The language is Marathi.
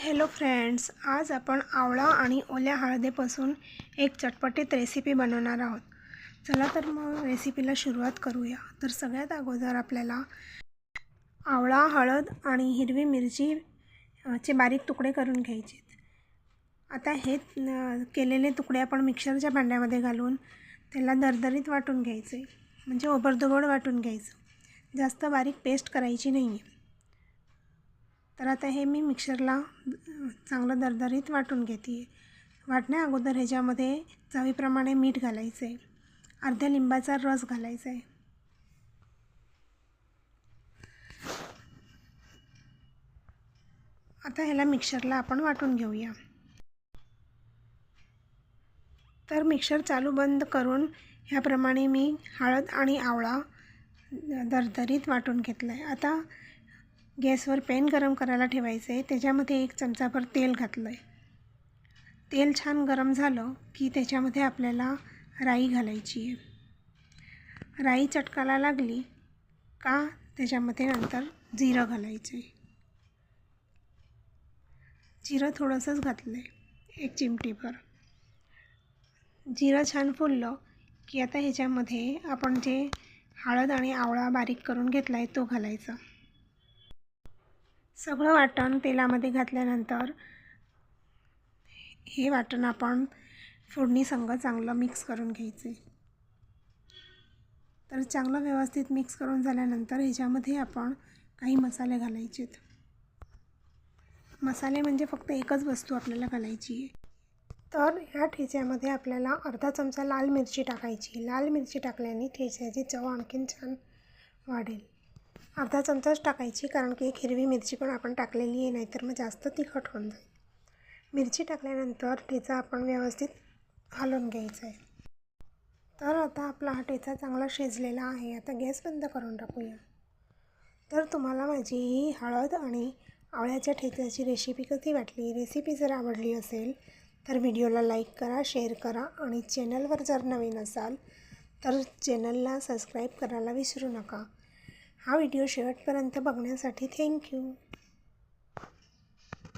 हॅलो फ्रेंड्स आज आपण आवळा आणि ओल्या हळदीपासून एक चटपटीत रेसिपी बनवणार आहोत. चला तर मग रेसिपीला सुरुवात करूया. तर सगळ्यात अगोदर आपल्याला आवळा हळद आणि हिरवी मिरची चे बारीक तुकडे करून घ्यायचे आता हे केलेले तुकडे आपण मिक्सरच्या भांड्यामध्ये घालून त्याला दरदरीत वाटून घ्यायचे. म्हणजे ओबरदोबड वाटून घ्यायचं. जास्त बारीक पेस्ट करायची नाही आहे तर आता हे मी मिक्सरला चांगलं दरदरीत वाटून घेते. आहे वाटण्या अगोदर ह्याच्यामध्ये चवीप्रमाणे मीठ घालायचं. आहे अर्ध्या लिंबाचा रस घालायचा. आहे आता ह्याला मिक्सरला आपण वाटून घेऊया. तर मिक्सर चालू बंद करून ह्याप्रमाणे मी हळद आणि आवळा दरदरीत वाटून घेतला आहे आता गॅसवर पॅन गरम करायला ठेवायचं. आहे त्याच्यामध्ये एक चमचाभर तेल घातलं आहे तेल छान गरम झालं की त्याच्यामध्ये आपल्याला राई घालायची आहे. राई चटकाला लागली का त्याच्यामध्ये नंतर जिरं घालायचं. आहे जिरं थोडंसंच घातलं आहे एक चिमटीभर. जिरं छान फुललं की आता ह्याच्यामध्ये आपण जे हळद आणि आवळा बारीक करून घेतला आहे तो घालायचा. सगळं वाटण तेलामध्ये घातल्यानंतर हे वाटण आपण फोडणी संग चांगलं मिक्स करून घ्यायचे तर चांगलं व्यवस्थित मिक्स करून झाल्यानंतर ह्याच्यामध्ये आपण काही मसाले घालायचेत मसाले म्हणजे फक्त एकच वस्तू आपल्याला घालायची आहे. तर ह्या ठेच्यामध्ये आपल्याला अर्धा चमचा लाल मिरची टाकायची लाल मिरची टाकल्याने ठेच्याची चव आणखीन छान वाढेल. अर्धा चमचाच टाकायची कारण की एक हिरवी मिरची पण आपण टाकलेली आहे नाहीतर मग जास्त तिखट होऊन जाईल. मिरची टाकल्यानंतर ठेचा आपण व्यवस्थित हलवून घ्यायचा आहे. तर आता आपला हा ठेचा चांगला शिजलेला आहे आता गॅस बंद करून टाकूया. तर तुम्हाला माझी ही हळद आणि आवळ्याच्या ठेच्याची रेसिपी कशी वाटली रेसिपी जर आवडली असेल तर व्हिडिओला लाईक करा शेअर करा आणि चॅनलवर जर नवीन असाल तर चॅनलला सबस्क्राईब करायला विसरू नका. हा व्हिडिओ शेवटपर्यंत बघण्यासाठी थँक्यू.